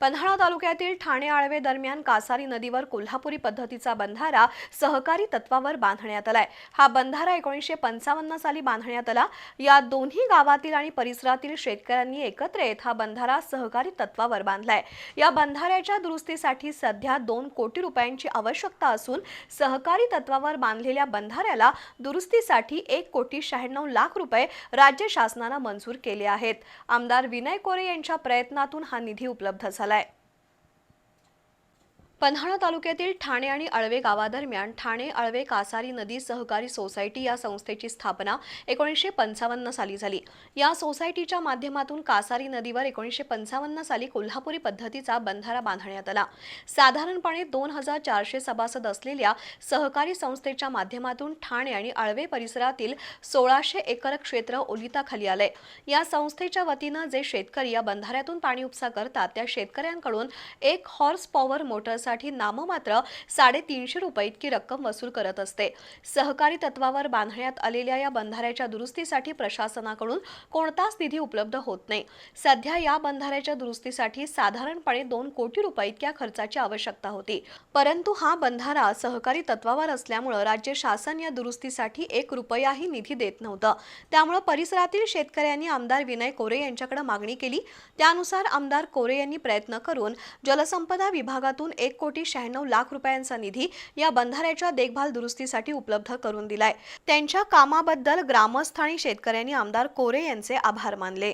पन्हाळा तालुक्यातील ठाणे आळवे दरम्यान कासारी नदीवर कोल्हापुरी पद्धतीचा बंधारा सहकारी तत्वावर बांधण्यात आलाय. हा बंधारा एकोणीसशे पंचावन्न साली बांधण्यात आला. या दोन्ही गावातील आणि परिसरातील शेतकऱ्यांनी एकत्र येत हा बंधारा सहकारी तत्वावर बांधलाय. या बंधाऱ्याच्या दुरुस्तीसाठी सध्या दोन कोटी रुपयांची आवश्यकता असून सहकारी तत्वावर बांधलेल्या बंधाऱ्याला दुरुस्तीसाठी एक कोटी शहाण्णव लाख रुपये राज्य शासनानं मंजूर केले आहेत. आमदार विनय कोरे यांच्या प्रयत्नातून हा निधी उपलब्ध झाला. 不 पन्हाळा तालुक्यातील ठाणे आणि अळवे गावादरम्यान ठाणे अळवे कासारी नदी सहकारी सोसायटी या संस्थेची स्थापना एकोणीसशे पंचावन्न साली झाली. या सोसायटीच्या माध्यमातून कासारी नदीवर एकोणीसशे पंचावन्न साली कोल्हापुरी पद्धतीचा बंधारा बांधण्यात आला. साधारणपणे दोन हजार चारशे सभासद असलेल्या सहकारी संस्थेच्या माध्यमातून ठाणे आणि अळवे परिसरातील सोळाशे एकर क्षेत्र ओलिताखाली आलंय. या संस्थेच्या वतीनं जे शेतकरी या बंधाऱ्यातून पाणी उपसा करतात त्या शेतकऱ्यांकडून एक हॉर्स पॉवर मोटरसाठी नाममात्र साडेतीनशे रुपये इतकी रक्कम वसूल करत असते. सहकारी तत्वावर बांधण्यात आलेल्या या बंधाऱ्याच्या दुरुस्तीसाठी प्रशासनाकडून कोणताच निधी उपलब्ध होत नाही. सध्या या बंधाऱ्याच्या दुरुस्तीसाठी साधारणपणे दोन कोटी रुपये इतक्या खर्चाची आवश्यकता होती. परंतु हा बंधारा सहकारी तत्वावर असल्यामुळं राज्य शासन या दुरुस्तीसाठी एक रुपयाही निधी देत नव्हतं. त्यामुळं परिसरातील शेतकऱ्यांनी आमदार विनय कोरे यांच्याकडे मागणी केली. त्यानुसार आमदार कोरे यांनी प्रयत्न करून जलसंपदा विभागातून एक एक कोटी शहाण्णव लाख रुपयांचा निधी या बंधाऱ्याच्या देखभाल दुरुस्तीसाठी उपलब्ध करून दिलाय. त्यांच्या कामाबद्दल ग्रामस्थ आणि शेतकऱ्यांनी आमदार कोरे यांचे आभार मानले.